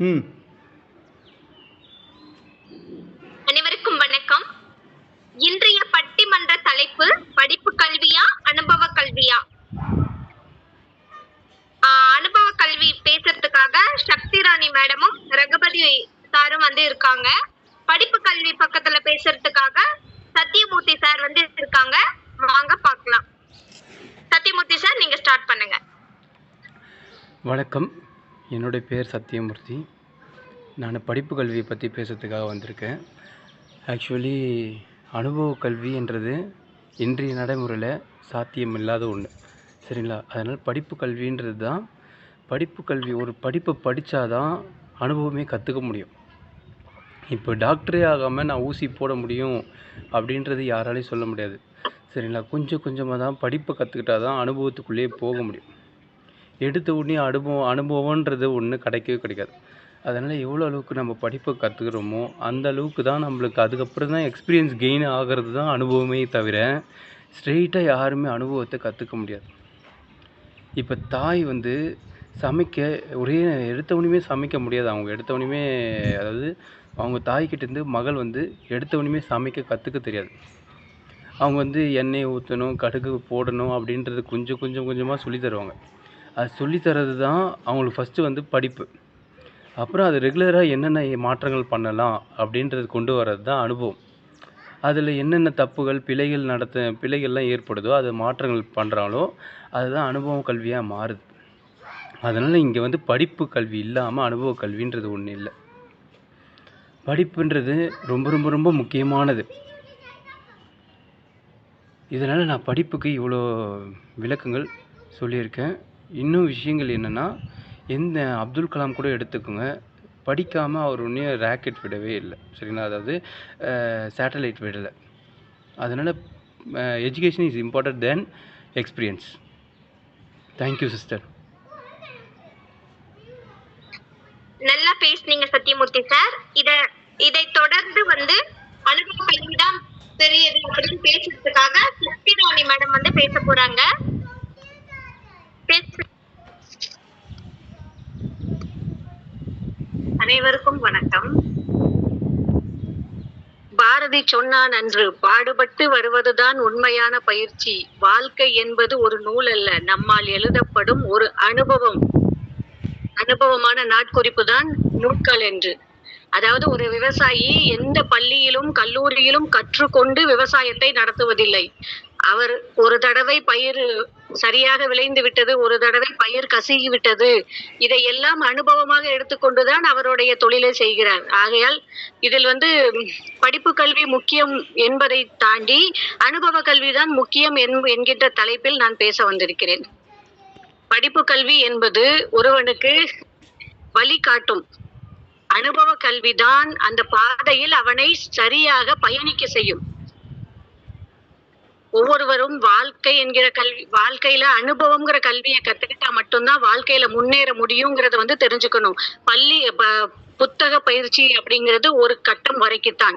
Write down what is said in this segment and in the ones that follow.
ம். அனைவருக்கும் வணக்கம். இன்றைய பட்டிமன்ற தலைப்பு படிப்பு கல்வியா அனுபவ கல்வியா? அனுபவ கல்வி பேசுறதுக்காக சக்தி ராணி மேடமும் ரகுபதி சாரும் வந்து இருக்காங்க. படிப்பு கல்வி பக்கத்துல பேசுறதுக்காக சத்தியமூர்த்தி சார் வந்து இருக்காங்க. வாங்க பார்க்கலாம். சத்தியமூர்த்தி சார் நீங்க ஸ்டார்ட் பண்ணுங்க. வணக்கம். என்னுடைய பேர் சத்தியமூர்த்தி. நான் படிப்பு கல்வியை பற்றி பேசுறதுக்காக வந்திருக்கேன். ஆக்சுவலி அனுபவ கல்வின்றது இன்றைய நடைமுறையில் சாத்தியம் இல்லாத ஒன்று சரிங்களா? அதனால் படிப்பு கல்வின்றது தான் படிப்பு கல்வி ஒரு படிப்பை படித்தாதான் அனுபவமே கற்றுக்க முடியும். இப்போ டாக்டரே ஆகாமல் நான் ஊசி போட முடியும் அப்படின்றது யாராலையும் சொல்ல முடியாது. சரிங்களா? கொஞ்சம் கொஞ்சமாக தான் படிப்பை கற்றுக்கிட்டா தான் அனுபவத்துக்குள்ளேயே போக முடியும். எடுத்த உடனே அனுபவம் அனுபவன்றது ஒன்று கிடைக்கவே கிடைக்காது. அதனால் எவ்வளோ அளவுக்கு நம்ம படிப்பை கற்றுக்குறோமோ அந்த அளவுக்கு தான் நம்மளுக்கு அதுக்கப்புறம் தான் எக்ஸ்பீரியன்ஸ் கெயின் ஆகிறது தான் அனுபவமே தவிர ஸ்ட்ரெயிட்டாக யாருமே அனுபவத்தை கற்றுக்க முடியாது. இப்போ தாய் வந்து சமைக்க ஒரே எடுத்தவனையுமே சமைக்க முடியாது. அவங்க எடுத்தவனையுமே அதாவது அவங்க தாய்கிட்டேருந்து மகள் வந்து எடுத்தவனையுமே சமைக்க கற்றுக்க தெரியாது. அவங்க வந்து எண்ணெய் ஊற்றணும் கடுகு போடணும் அப்படின்றது கொஞ்சம் கொஞ்சம் கொஞ்சமாக சொல்லி தருவாங்க. அது சொல்லித் தர்றது தான் அவங்களுக்கு ஃபஸ்ட்டு வந்து படிப்பு. அப்புறம் அது ரெகுலராக என்னென்ன மாற்றங்கள் பண்ணலாம் அப்படின்றது கொண்டு வர்றது தான் அனுபவம். அதில் என்னென்ன தப்புகள் பிழைகள் நடத்த பிழைகள்லாம் ஏற்படுதோ அது மாற்றங்கள் பண்ணுறாங்களோ அதுதான் அனுபவம் கல்வியாக மாறுது. அதனால் இங்கே வந்து படிப்பு கல்வி இல்லாமல் அனுபவ கல்வின்றது ஒன்று இல்லை. படிப்புன்றது ரொம்ப ரொம்ப ரொம்ப முக்கியமானது. இதனால் நான் படிப்புக்கு இவ்வளோ விளக்கங்கள் சொல்லியிருக்கேன். இன்னும் விஷயங்கள் என்னென்னா எந்த அப்துல் கலாம் கூட எடுத்துக்கோங்க. படிக்காமல் அவர் ஒன்றும் ராக்கெட் விடவே இல்லை. சரிங்களா? அதாவது சேட்டலைட் விடலை. அதனால் education is important then experience thank you sister நல்லா பேசுனீங்க சத்யமூர்த்தி சார் இத இதை தொடர்ந்து வந்து அனுபவ கல்விதான் பெரியது அப்படின்னு பேசுறதுக்காக சக்தி ராணி மேடம் வந்து பேச போறாங்க. அனைவருக்கும் வணக்கம். பாரதி சொன்னான் அன்று பாடுபட்டு வருவதுதான் உண்மையான பயிற்சி. வாழ்க்கை என்பது ஒரு நூல் அல்ல நம்மால் எழுதப்படும் ஒரு அனுபவம். அனுபவமான நாட்குறிப்பு தான் நூட்கள் என்று. அதாவது ஒரு விவசாயி எந்த பள்ளியிலும் கல்லூரியிலும் கற்றுக்கொண்டு விவசாயத்தை நடத்துவதில்லை. அவர் ஒரு தடவை பயிர் சரியாக விளைந்து விட்டது ஒரு தடவை பயிர் கசுகி விட்டது. இதையெல்லாம் அனுபவமாக எடுத்துக்கொண்டுதான் அவருடைய தொழிலை செய்கிறார். ஆகையால் இதில் வந்து படிப்பு கல்வி முக்கியம் என்பதை தாண்டி அனுபவ கல்விதான் முக்கியம் என்- என்கின்ற தலைப்பில் நான் பேச வந்திருக்கிறேன். படிப்பு கல்வி என்பது ஒருவனுக்கு வழிகாட்டும் அனுபவ கல்விதான் அந்த பாதையில் அவனை சரியாக பயணிக்க செய்யும். ஒவ்வொருவரும் வாழ்க்கை என்கிற கல்வி வாழ்க்கையில அனுபவம்ங்கிற கல்வியை கத்துக்கிட்டா மட்டும்தான் வாழ்க்கையில முன்னேற முடியுங்கிறத வந்து தெரிஞ்சுக்கணும். பள்ளி புத்தக பயிற்சி அப்படிங்கிறது ஒரு கட்டம் வரைக்குத்தான்.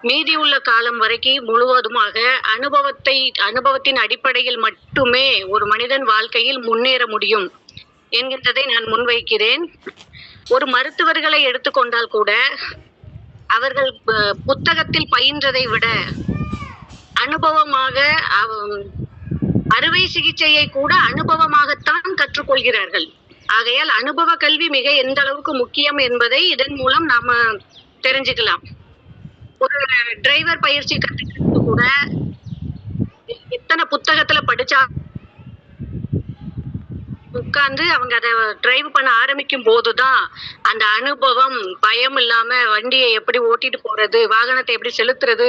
மீதி உள்ள காலம் வரைக்கும் முழுவதுமாக அனுபவத்தை அனுபவத்தின் அடிப்படையில் மட்டுமே ஒரு மனிதன் வாழ்க்கையில் முன்னேற முடியும். என்கின்றதை நான் முன்வைக்கிறேன். ஒரு மருத்துவர்களை எடுத்துக்கொண்டால் கூட அவர்கள் புத்தகத்தில் பயின்றதை விட அனுபவமாக அவ- அறுவை சிகிச்சையை கூட அனுபவமாகத்தான் கற்றுக்கொள்கிறார்கள். ஆகையால் அனுபவ கல்வி மிக எந்த அளவுக்கு முக்கியம் என்பதை இதன் மூலம் நாம தெரிஞ்சுக்கலாம். ஒரு டிரைவர் பயிற்சி கற்றுக்கிறது கூட எத்தனை புத்தகத்துல படிச்சா உட்கார்ந்து அவங்க அதை டிரைவ் பண்ண ஆரம்பிக்கும் போதுதான் அந்த அனுபவம் பயம் இல்லாம வண்டியை எப்படி ஓட்டிட்டு போறது வாகனத்தை எப்படி செலுத்துறது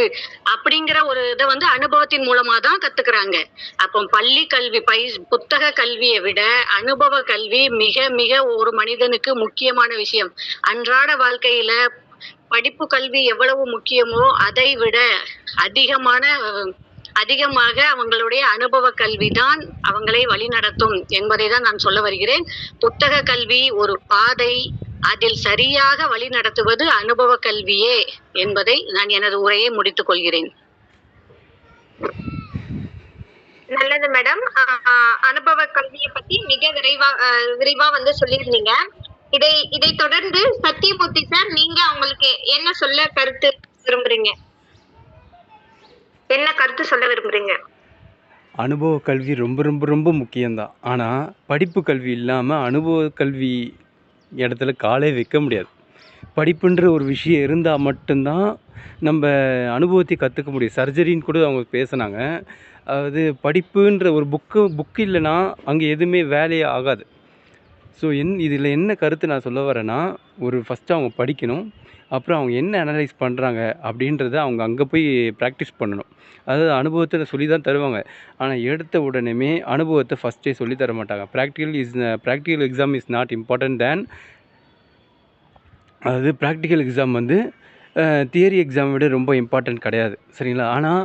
அப்படிங்கிற ஒரு இதை வந்து அனுபவத்தின் மூலமா தான் கத்துக்கிறாங்க. அப்போ பள்ளி கல்வி பை புத்தக கல்வியை விட அனுபவ கல்வி மிக மிக ஒரு மனிதனுக்கு முக்கியமான விஷயம். அன்றாட வாழ்க்கையில படிப்பு கல்வி எவ்வளவு முக்கியமோ அதை விட அதிகமான அதிகமாக அவங்களுடைய அனுபவ கல்விதான் அவங்களை வழிநடத்தும் என்பதை தான் நான் சொல்ல வருகிறேன். புத்தக கல்வி ஒரு பாதை அதில் சரியாக வழி நடத்துவது அனுபவ கல்வியே என்பதை நான் எனது உரையை முடித்துக் கொள்கிறேன். நல்லது மேடம். அனுபவ கல்வியை பத்தி மிக விரைவா ஆஹ் விரிவா வந்து சொல்லியிருந்தீங்க. இதை இதை தொடர்ந்து சத்தியமூர்த்தி சார் நீங்க அவங்களுக்கு என்ன சொல்ல கருத்து விரும்புறீங்க? என்ன கருத்து சொல்ல விரும்புகிறீங்க அனுபவ கல்வி ரொம்ப ரொம்ப ரொம்ப முக்கியம்தான். ஆனால் படிப்பு கல்வி இல்லாமல் அனுபவ கல்வி இடத்துல காலே வைக்க முடியாது. படிப்புன்ற ஒரு விஷயம் இருந்தால் மட்டும்தான் நம்ம அனுபவத்தை கற்றுக்க முடியும். சர்ஜரின்னு கூட அவங்க பேசுனாங்க. அதாவது படிப்புன்ற ஒரு புக்கு புக்கு இல்லைன்னா அங்கே எதுவுமே வேலையே ஆகாது. ஸோ என் இதில் என்ன கருத்து நான் சொல்ல வரேன்னா ஒரு ஃபஸ்ட்டு அவங்க படிக்கணும். அப்புறம் அவங்க என்ன அனலைஸ் பண்ணுறாங்க அப்படின்றத அவங்க அங்கே போய் ப்ராக்டிஸ் பண்ணணும். அதாவது அனுபவத்தை சொல்லி தான் தருவாங்க. ஆனால் எடுத்த உடனேமே அனுபவத்தை ஃபஸ்ட்டே சொல்லி தர மாட்டாங்க. Practical is practical exam is not important then அதாவது ப்ராக்டிக்கல் எக்ஸாம் வந்து தியரி எக்ஸாம் விட ரொம்ப இம்பார்ட்டன்ட் கிடையாது. சரிங்களா? ஆனால்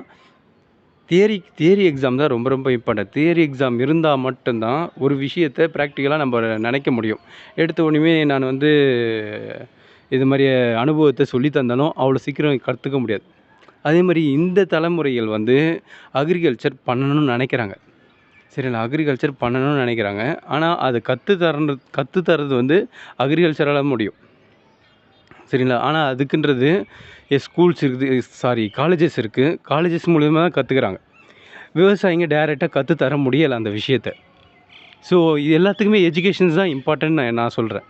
தியரி தியரி எக்ஸாம் தான் ரொம்ப ரொம்ப இம்பார்ட்டன்ட் தியரி எக்ஸாம் இருந்தால் மட்டும்தான் ஒரு விஷயத்தை ப்ராக்டிக்கலாக நம்ம நினைக்க முடியும். எடுத்த உடனே நான் வந்து இது மாதிரி அனுபவத்தை சொல்லி தந்தாலும் அவ்வளோ சீக்கிரம் கற்றுக்க முடியாது. அதே மாதிரி இந்த தலைமுறைகள் வந்து அக்ரிகல்ச்சர் பண்ணணும்னு நினைக்கிறாங்க. சரிங்களா அக்ரிகல்ச்சர் பண்ணணும்னு நினைக்கிறாங்க. ஆனால் அது கற்று தரது கற்று தர்றது வந்து அக்ரிகல்ச்சரால் முடியும். சரிங்களா? ஆனால் அதுக்குன்றது ஸ்கூல்ஸ் இருக்குது சாரி காலேஜஸ் இருக்குது காலேஜஸ் மூலிமா தான் கற்றுக்குறாங்க விவசாயிங்க டைரெக்டாக கற்று தர முடியலை அந்த விஷயத்த. ஸோ இது எல்லாத்துக்குமே எஜுகேஷன்ஸ் தான் இம்பார்ட்டன்ட் நான் நான் சொல்கிறேன்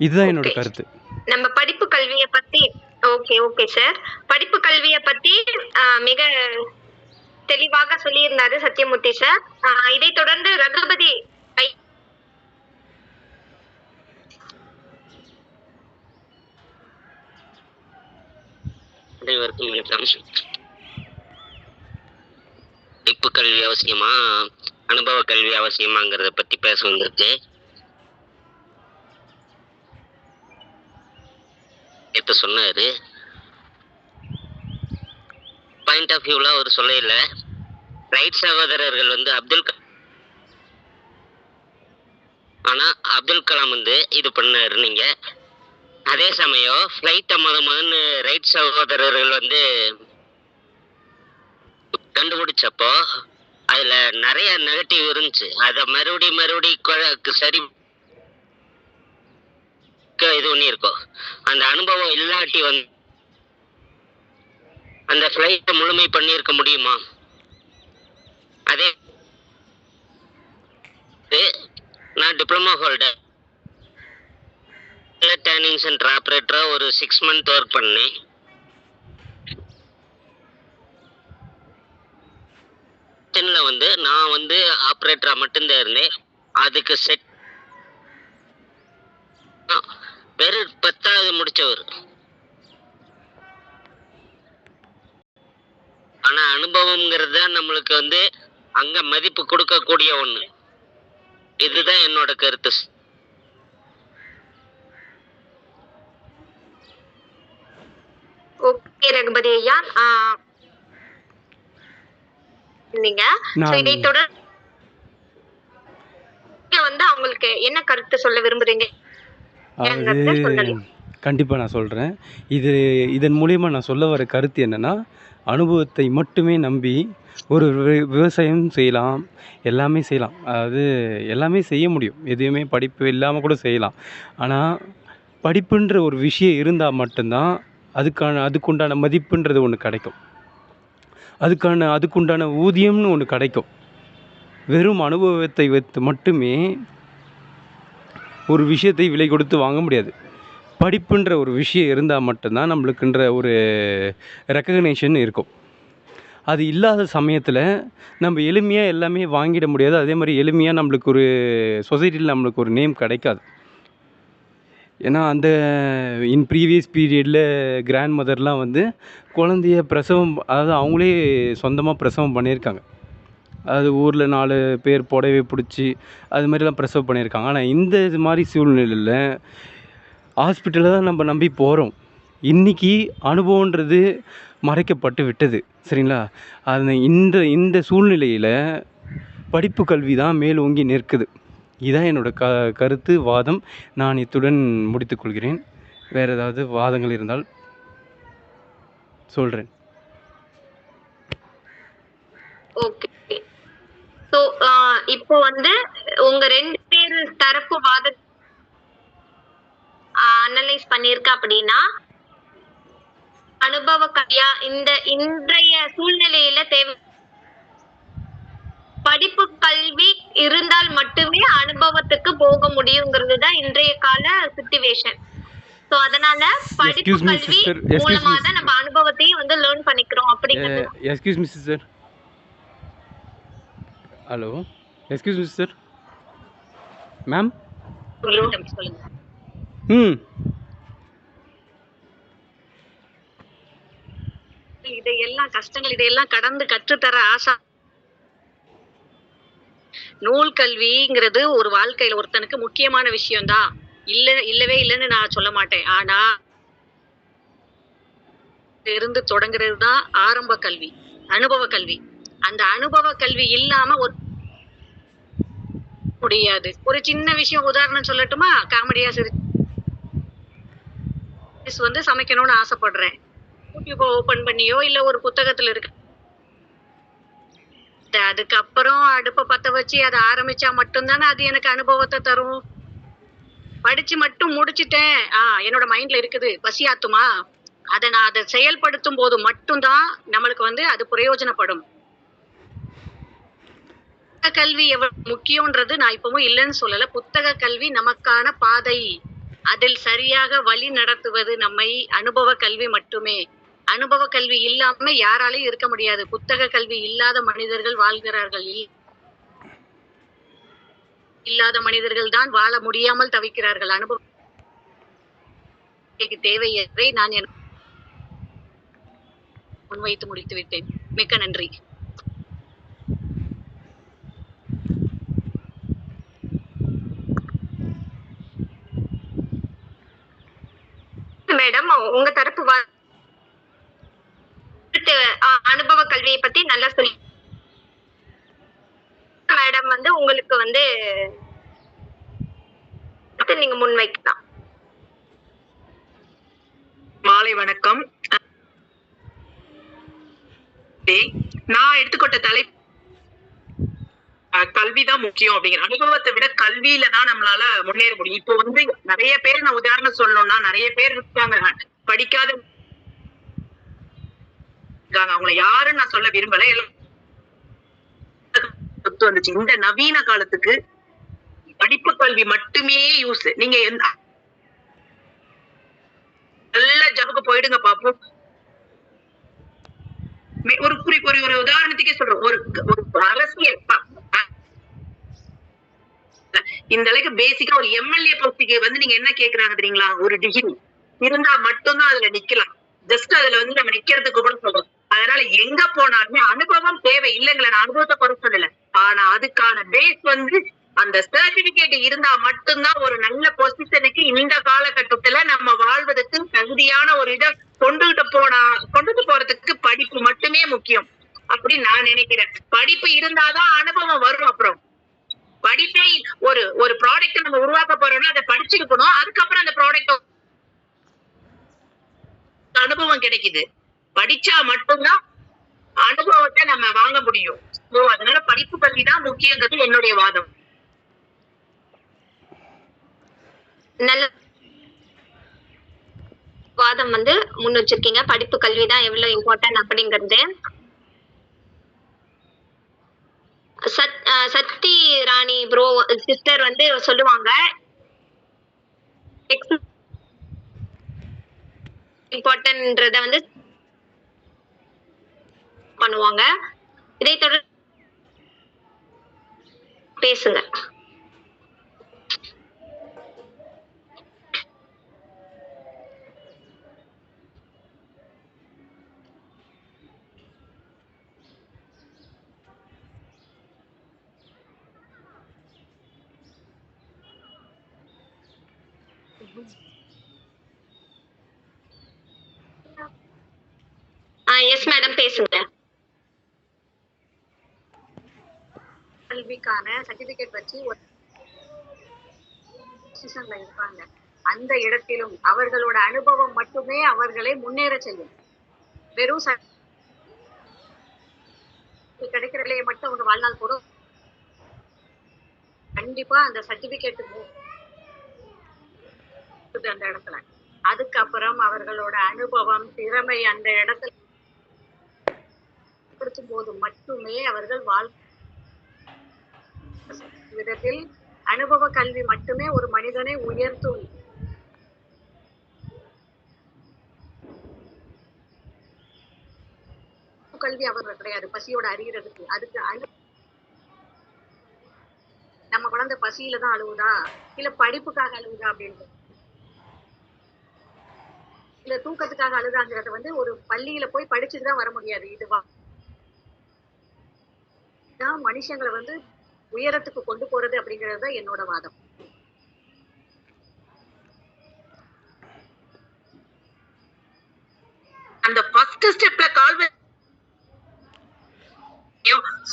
இதுதான் என்னோட Okay. கருத்து. நம்ம படிப்பு கல்விய பத்தி ஓகே ஓகே சார் படிப்பு கல்விய பத்தி ஆஹ், மிக தெளிவாக சொல்லியிருந்தாரு சத்யமூர்த்தி சார் ஆஹ், இதைத் தொடர்ந்து ரகுபதி அனைவருக்கும் வணக்கம். படிப்பு கல்வி அவசியமா? அனுபவ கல்வி அவசியமாங்கிறத பத்தி பேச வந்திருக்கு இப்போ சொன்னார். பாயிண்ட் ஆஃப் வியூல அவர் சொல்லல. ரைட் சகோதரர்கள் வந்து அப்துல் ஆனால் ஆனா அப்துல் கலாம் வந்து இது பண்ணாரு நீங்க. அதே சமயம் ஃப்ளைட்டை மத மதன்னு ரைட் சகோதரர்கள் வந்து கண்டுபிடிச்சப்போ அதுல நிறைய நெகட்டிவ் இருந்துச்சு. அத மறுபடி மறுபடி சரி க- இது பண்ணியிருக்கோம் அந்த அனுபவம் இல்லாட்டி வந்து அந்த ஃப்ளைட்டை முழுமை பண்ணியிருக்க முடியுமா? அதே நான் டிப்ளமோ ஹோல்டர் டேர்னிங் சென்டர் ஆப்ரேட்டராக ஒரு சிக்ஸ் மந்த் ஒர்க் பண்ணேன். வந்து நான் வந்து ஆப்ரேட்டராக மட்டும்தான் இருந்தேன். அதுக்கு செட் வெறும் பத்தாவது முடிச்சவர் ஆனா அனுபவம்ங்கிறது தான் நம்மளுக்கு வந்து அங்க மதிப்பு கொடுக்கக்கூடிய ஒண்ணு. இதுதான் என்னோட கருத்து. ஓகே ரகுபதி ஐயா. ஆஹ், நீங்க? தொடர்ந்து நீங்க வந்து அவங்களுக்கு என்ன கருத்து சொல்ல விரும்புறீங்க. கண்டிப்பாக நான் சொல்கிறேன் இது இதன் மூலியமாக நான் சொல்ல வர கருத்து என்னென்னா அனுபவத்தை மட்டுமே நம்பி ஒரு விவசாயம் செய்யலாம். எல்லாமே செய்யலாம். அதாவது எல்லாமே செய்ய முடியும். எதுவுமே படிப்பு இல்லாமல் கூட செய்யலாம். ஆனால் படிப்புன்ற ஒரு விஷயம் இருந்தால் மட்டும்தான் அதுக்கான அதுக்குண்டான மதிப்புன்றது ஒன்று கிடைக்கும். அதுக்கான அதுக்குண்டான ஊதியம்னு ஒன்று கிடைக்கும். வெறும் அனுபவத்தை வைத்து மட்டுமே ஒரு விஷயத்தை விலை கொடுத்து வாங்க முடியாது. படிப்புன்ற ஒரு விஷயம் இருந்தால் மட்டும்தான் நம்மளுக்குன்ற ஒரு ரெக்கக்னேஷன் இருக்கும். அது இல்லாத சமயத்தில் நம்ம எளிமையாக எல்லாமே வாங்கிட முடியாது. அதே மாதிரி எளிமையாக நம்மளுக்கு ஒரு சொசைட்டியில் நம்மளுக்கு ஒரு நேம் கிடைக்காது. ஏன்னா அந்த இன் ப்ரீவியஸ் பீரியடில் கிராண்ட் மதர்லாம் வந்து குழந்தைய பிரசவம் அதாவது அவங்களே சொந்தமாக பிரசவம் பண்ணியிருக்காங்க. அது ஊரில் நாலு பேர் புடவை பிடிச்சி அது மாதிரிலாம் பிரசவம் பண்ணியிருக்காங்க. ஆனால் இந்த இது மாதிரி சூழ்நிலையில் ஹாஸ்பிட்டலை தான் நம்ம நம்பி போகிறோம் இன்றைக்கி அனுபவன்றது மறைக்கப்பட்டு விட்டது. சரிங்களா? அது இந்த இந்த சூழ்நிலையில் படிப்பு கல்வி தான் மேலோங்கி நிற்குது. இதுதான் என்னோட க கருத்து வாதம். நான் இத்துடன் முடித்துக்கொள்கிறேன் வேறு ஏதாவது வாதங்கள் இருந்தால் சொல்கிறேன் ஓகே. ஸோ இப்போ வந்து உங்க ரெண்டு பேர் தரப்பு வாத அனலைஸ் பண்ணிருக்க அப்படின்னா அனுபவ கல்வியா இந்த இன்றைய சூழ்நிலையில தேவை. படிப்பு கல்வி இருந்தால் மட்டுமே அனுபவத்துக்கு போக முடியுங்கிறது தான் இன்றைய கால சுச்சுவேஷன் சோ அதனால படிப்பு கல்வி மூலமா தான் நம்ம அனுபவத்தையும் வந்து லேர்ன் பண்ணிக்கிறோம் அப்படிங்கிறது excuse miss sir hello excuse miss sir ma'am சொல்லுங்க. ம் இதையெல்லாம் கஷ்டங்கள் இதையெல்லாம் கடந்து கற்றுத்தர ஆசா. நூல் கல்விங்கிறது ஒரு வாழ்க்கையில ஒருத்தனுக்கு முக்கியமான விஷயம்தான். இல்ல இல்லவே இல்லைன்னு நான் சொல்ல மாட்டேன். ஆனா இருந்து தொடங்குறது தான் ஆரம்ப கல்வி அனுபவ கல்வி. அந்த அனுபவ கல்வி இல்லாம ஒரு முடியாது. ஒரு சின்ன விஷயம் உதாரணம் சொல்லட்டுமா? காமெடியா சிரி வந்து சமைக்கணும்னு ஆசைப்படுறேன். யூடியூப் ஓபன் பண்ணியோ இல்ல ஒரு புத்தகத்துல இருக்கு? அதுக்கப்புறம் அடுப்பை பத்த வச்சு அதை ஆரம்பிச்சா மட்டும்தானே அது எனக்கு அனுபவத்தை தரும்? படிச்சு மட்டும் முடிச்சிட்டேன். ஆஹ் என்னோட மைண்ட்ல இருக்குது. பசியாத்துமா? அதை நான் அதை செயல்படுத்தும் போது மட்டும்தான் நம்மளுக்கு வந்து அது பிரயோஜனப்படும். புத்தக கல்வி எவ்வளவு முக்கியம்ன்றது நான் இப்பவும் இல்லைன்னு சொல்லல. புத்தக கல்வி நமக்கான பாதை. அதில் சரியாக வழி நடத்துவது நம்மை அனுபவ கல்வி மட்டுமே. அனுபவ கல்வி இல்லாம யாராலையும் இருக்க முடியாது. புத்தக கல்வி இல்லாத மனிதர்கள் வாழ்கிறார்கள். இல்லாத மனிதர்கள் தான் வாழ முடியாமல் தவிக்கிறார்கள். அனுபவ தேவை நான் என் முன்வைத்து முடித்து விட்டேன் மிக்க நன்றி மேடம் உங்க தரப்பு வா- அ- அனுபவ கல்வியை பத்தி நல்லா சொல்லி மேடம் வந்து உங்களுக்கு வந்து நீங்க முன்வைக்கலாம். மாலை வணக்கம். நான் எடுத்துக்கொண்ட தலை கல்விதான் முக்கியம் அப்படிங்கிற அனுபவத்தை விட கல்வியில தான் நம்மளால முன்னேற முடியும். இப்போ வந்து நிறைய பேர் நான் உதாரணம் சொல்லணும்னா நிறைய பேர் இருக்காங்க படிக்காத இருக்காங்க. அவங்கள யாருன்னு நான் சொல்ல விரும்பல. எல்லாம் ஒத்து வந்துச்சு. இந்த நவீன காலத்துக்கு படிப்பு கல்வி மட்டுமே யூஸ் நீங்க நல்ல ஜபுக்கு போயிடுங்க பாப்போம். ஒரு குறி ஒரு ஒரு உதாரணத்துக்கே சொல்றோம். ஒரு ஒரு அரசியல் இந்த அளவுக்கு பேசிக்கா ஒரு எம்எல்ஏ போஸ்டுக்கு வந்து நீங்க என்ன கேக்குறாங்க தெரியுங்களா? ஒரு டிகிரி இருந்தா மட்டும்தான் அதுல நிக்கலாம். ஜஸ்ட் அதுல வந்து நம்ம நிக்கிறதுக்கு கூட சொல்றோம். அதனால எங்க போனாலுமே அனுபவம் தேவை. இல்லைங்களா நான் அனுபவத்தை குறை சொல்லல. ஆனா அதுக்கான பேஸ் வந்து அந்த சர்டிபிகேட் இருந்தா மட்டும்தான் ஒரு நல்ல பொசிஷனுக்கு இந்த காலகட்டத்துல நம்ம வாழ்வதற்கு தகுதியான ஒரு இதை கொண்டுகிட்டு போனா கொண்டுட்டு போறதுக்கு படிப்பு மட்டுமே முக்கியம் அப்படின்னு நான் நினைக்கிறேன். படிப்பு இருந்தாதான் அனுபவம் வரும் அப்புறம். படிப்பே ஒரு ஒரு ப்ராடக்ட் நம்ம உருவாக்க போறோம்னா அதை படிச்சிருக்கணும். அதுக்கப்புறம் அந்த ப்ராடக்ட் அனுபவம் கிடைக்குது. படிச்சா மட்டும்தான் அனுபவத்தை நம்ம வாங்க முடியும். ஸோ அதனால படிப்பு கல்வி தான் முக்கியங்கிறது என்னுடைய வாதம். நல்ல வாதம் வந்து முன் வச்சிருக்கீங்க. படிப்பு கல்வி தான் எவ்வளவு இம்பார்ட்டன்ட் அப்படிங்கிறது. சத் சக்தி ராணி ப்ரோ சிஸ்டர் வந்து சொல்லுவாங்க. இம்பார்ட்டன்ன்றத வந்து பண்ணுவாங்க. இதை தொடர்ந்து பேசுங்க. எஸ் மேடம் பேசுங்க. கல்விக்கான சர்டிபிகேட் வச்சு ஒரு பொசிஷன்ல இருப்பாங்க அந்த இடத்திலும் அவர்களோட அனுபவம் மட்டுமே அவர்களை முன்னேற செய்யும் வெறும் கிடைக்கிற நிலையை மட்டும் அவங்க வாழ்நாள் போதும் கண்டிப்பா அந்த சர்டிபிகேட் அந்த இடத்துல. அதுக்கப்புறம் அவர்களோட அனுபவம் திறமை அந்த இடத்துல போது மட்டுமே அவர்கள் வாழ்க்கை விதத்தில் அனுபவ கல்வி மட்டுமே ஒரு மனிதனை உயர்த்தும். கல்வி அவர் கிடையாது. பசியோட அறிகிறதுக்கு அதுக்கு அனு நம்ம குழந்தை பசியில தான் அழுவுதா? இல்ல படிப்புக்காக அழுவுதா அப்படின்ட்டு. இல்ல தூக்கத்துக்காக அழுதாங்கிறத வந்து ஒரு பள்ளியில போய் படிச்சுட்டு தான் வர முடியாது. இதுவா தான் மனுஷங்களை வந்து உயரத்துக்கு கொண்டு போறது அப்படிங்கிறது தான் என்னோட வாதம். அந்த ஃபர்ஸ்ட் ஸ்டெப்ல கால்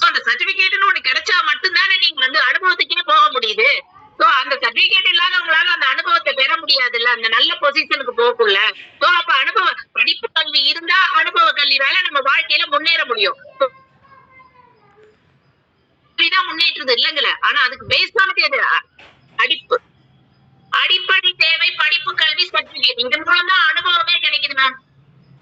அந்த சர்டிபிகேட்னு ஒண்ணு கிடைச்சா மட்டும்தானே நீங்க வந்து அனுபவத்துக்கே போக முடியுது. சோ அந்த சர்டிபிகேட் இல்லாதவங்களால அந்த அனுபவத்தை பெற முடியாதுல்ல. அந்த நல்ல பொசிஷனுக்கு போகக்குள்ள. சோ அப்ப அனுபவ படிப்பு கல்வி இருந்தா அனுபவ கல்வினால நம்ம வாழ்க்கையில முன்னேற முடியும். So, முன்னேற்றது இல்லைங்கள. ஆனா அதுக்கு பேஸ் ஆனது எது? படிப்பு அடிப்படை தேவை படிப்பு கல்வி சர்டிபிகேட் இந்த மூலம் தான் அனுபவமே கிடைக்குது மேம்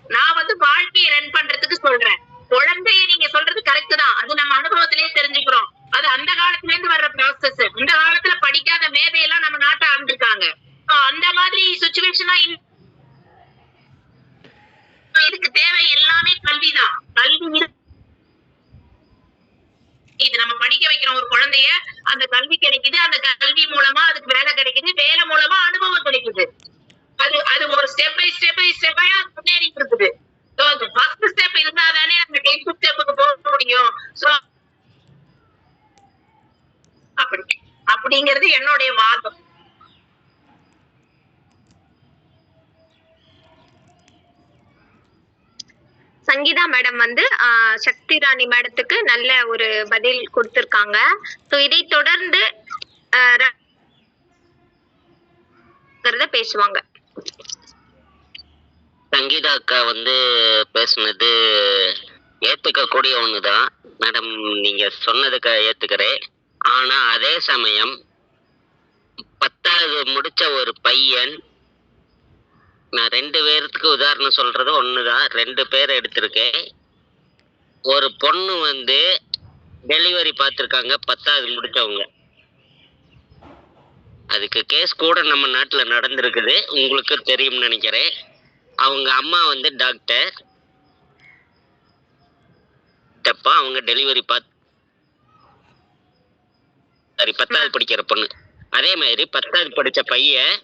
நான் வந்து வாழ்க்கையை ரன் பண்றதுக்கு சொல்றேன். குழந்தைய நீங்க சொல்றது கரெக்ட் தான். அது நம்ம அனுபவத்திலேயே தெரிஞ்சுக்கிறோம். அது அந்த காலத்துல இருந்து வர்ற ப்ராசஸ் இந்த காலத்துல படிக்காத மேதையெல்லாம் நம்ம நாட்டை ஆண்டிருக்காங்க So, அந்த மாதிரி சுச்சுவேஷனா இதுக்கு தேவை எல்லாமே கல்விதான் கல்வி இரு- இது நம்ம படிக்க வைக்கிறோம் ஒரு குழந்தைய அந்த கல்வி கிடைக்குது அந்த கல்வி மூலமா அதுக்கு வேலை கிடைக்குது வேலை மூலமா அனுபவம் கிடைக்குது அது அது ஒரு ஸ்டெப் பை ஸ்டெப் பை ஸ்டெப்பா முன்னேறிட்டு இருக்குது சோ அந்த ஃபர்ஸ்ட் ஸ்டெப் இருந்தா தானே நம்ம டென்த் ஸ்டெப்புக்கு போக முடியும் சோ அப்படி அப்படிங்கிறது என்னுடைய வாதம் சங்கீதா மேடம் வந்து ஆஹ், சக்தி ராணி மேடத்துக்கு நல்ல ஒரு பதில் கொடுத்திருக்காங்க. ஸோ இதை தொடர்ந்து ஆஹ், பேசுவாங்க. சங்கீதா அக்கா வந்து பேசுனது ஏத்துக்க கூடிய ஒண்ணுதான் மேடம் நீங்க சொன்னதுக்கு ஏத்துக்கிறேன். ஆனா அதே சமயம் பத்தாவது முடிச்ச ஒரு பையன் நான் ரெண்டு பேர்த்துக்கு உதாரணம் சொல்றது ஒண்ணுதான். ரெண்டு பேர் எடுத்திருக்கேன். ஒரு பொண்ணு வந்து டெலிவரி பார்த்துருக்காங்க. பத்தாவது முடிச்சவங்க. அதுக்கு கேஸ் கூட நம்ம நாட்டுல நடந்திருக்குது. உங்களுக்கு தெரியும்னு நினைக்கிறேன். அவங்க அம்மா வந்து டாக்டர் தப்பா அவங்க டெலிவரி பார்த்து சரி பத்தாவது படிக்கிற பொண்ணு. அதே மாதிரி பத்தாவது படிச்ச பையன்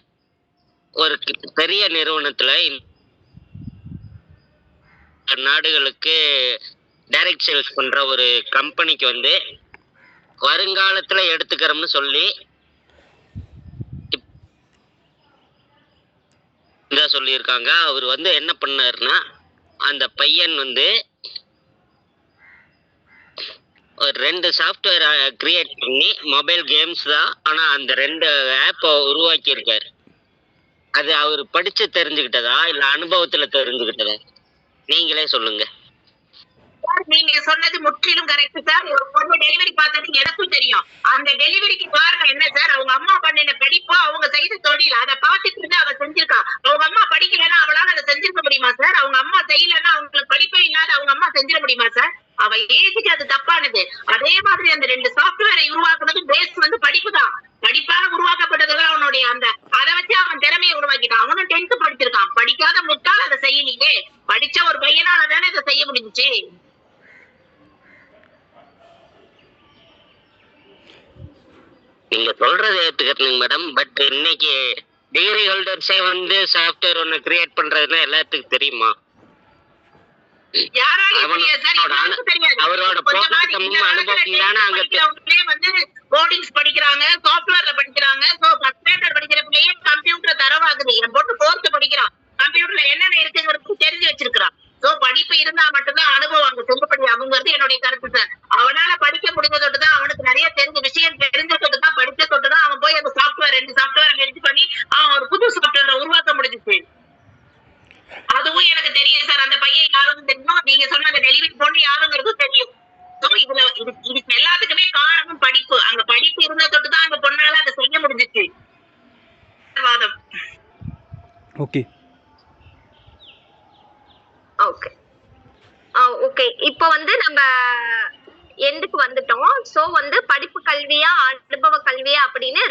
ஒரு பெரிய நிறுவனத்துல நாடுகளுக்கு டைரக்ட் சேல்ஸ் பண்ணுற ஒரு கம்பெனிக்கு வந்து வருங்காலத்தில் எடுத்துக்கிறோம்னு சொல்லி இதான் சொல்லியிருக்காங்க. அவர் வந்து என்ன பண்ணாருன்னா அந்த பையன் வந்து ஒரு ரெண்டு சாஃப்ட்வேர் கிரியேட் பண்ணி மொபைல் கேம்ஸ் தான் ஆனால் அந்த ரெண்டு ஆப்பை உருவாக்கியிருக்கார். அது அவர் படித்து தெரிஞ்சுக்கிட்டதா இல்லை அனுபவத்தில் தெரிஞ்சுக்கிட்டதா? நீங்களே சொல்லுங்கள் நீங்க சொன்னது முற்றிலும் கரெக்ட் சார் ஒரு பொண்ணு டெலிவரி பார்த்தது எனக்கும் தெரியும். அந்த டெலிவரிக்கு காரணம் என்ன சார் அவங்க அம்மா பண்ணின படிப்பு அவங்க செய்த தொழில். அதை பார்த்துட்டு இருந்து அவ செஞ்சிருக்கா. அவங்க அம்மா படிக்கலன்னா அவளால அதை செஞ்சிருக்க முடியுமா சார் அவங்க அம்மா செய்யலன்னா அவங்களுக்கு படிப்பே இல்லாத அவங்க அம்மா செஞ்சிட முடியுமா சார் அவ ஏஜுக்கு அது தப்பானது. அதே மாதிரி அந்த ரெண்டு சாப்ட்வேரை உருவாக்குனது பேஸ் வந்து படிப்பு தான். படிப்பாக உருவாக்கப்பட்டதுதான் அவனுடைய அந்த அதை வச்சு அவன் திறமையை உருவாக்கிட்டான். அவனும் டென்த் படிச்சிருக்கான். படிக்காத முட்டால் அதை செய்யலையே. படிச்ச ஒரு பையனால தானே இதை செய்ய முடிஞ்சுச்சு. நீங்க சொல்றது ஏத்துக்கிறேங்க மேடம் பட் இன்னைக்கு டிகிரி ஹோல்டர்ஸே வந்து சாஃப்ட்வேர் ஒன்று கிரியேட் பண்றதுன்னா எல்லாத்துக்கும் தெரியுமா? அவரோட கோடிங்ஸ் படிக்கிறாங்க சாஃப்ட்வேர்ல படிக்கிறாங்க. படிக்கிற பிள்ளையே கம்ப்யூட்டர் தரவாகுது. என் பொண்ணு ஃபோர்த் படிக்கிறான் கம்ப்யூட்டர்ல என்னென்ன இருக்குங்கிறது தெரிஞ்சு வச்சிருக்கிறான் சோ படிப்பு இருந்தா மட்டும்தான் அனுபவம் அங்க செல்லுபடி ஆகுங்கிறது என்னுடைய கருத்து சார். அவனால படிக்க முடிஞ்சதோட்டு தான் அவனுக்கு நிறைய தெரிஞ்ச விஷயம் தெரிஞ்ச தொட்டு தான் படிச்ச தொட்டு தான் அவன் போய் அந்த சாஃப்ட்வேர் ரெண்டு சாஃப்ட்வேர் ரெடி பண்ணி அவன் ஒரு புது சாஃப்ட்வேரை உருவாக்க முடிஞ்சுச்சு அதுவும் எனக்கு தெரியும் சார் அந்த பையன் யாருன்னு தெரியும் நீங்க சொன்ன அந்த டெலிவரி பொண்ணு யாருங்கிறதும் தெரியும் So, இதுல இது இதுக்கு எல்லாத்துக்குமே காரணம் படிப்பு அங்க படிப்பு இருந்த தொட்டு தான் அந்த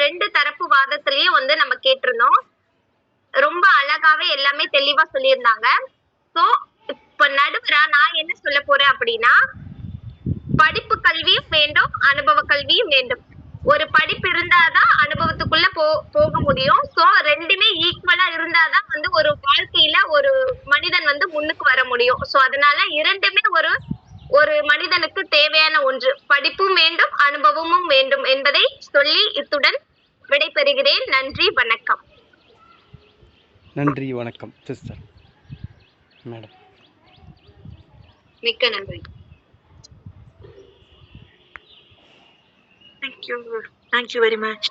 ரெண்டு தரப்பு வாதத்திலயும் வந்து நம்ம கேட்டிருந்தோம் ரொம்ப அழகாவே எல்லாமே தெளிவா சொல்லியிருந்தாங்க சோ இப்ப நடுவரா நான் என்ன சொல்ல போறேன் அப்படின்னா படிப்பு கல்வியும் வேண்டும் அனுபவ கல்வியும் வேண்டும். ஒரு படிப்பு இருந்தாதான் அனுபவத்துக்குள்ள போ போக முடியும். சோ ரெண்டுமே ஈக்குவலா இருந்தாதான் வந்து ஒரு வாழ்க்கையில ஒரு மனிதன் வந்து முன்னுக்கு வர முடியும். சோ அதனால இரண்டுமே ஒரு ஒரு மனிதனுக்கு தேவையான ஒன்று. படிப்பும் வேண்டும் அனுபவமும் வேண்டும் என்பதை சொல்லி இத்துடன் விடைபெறுகிறேன். நன்றி வணக்கம். நன்றி வணக்கம் சிஸ்டர். மேடம் மிக்க நன்றி Thank you. Thank you very much.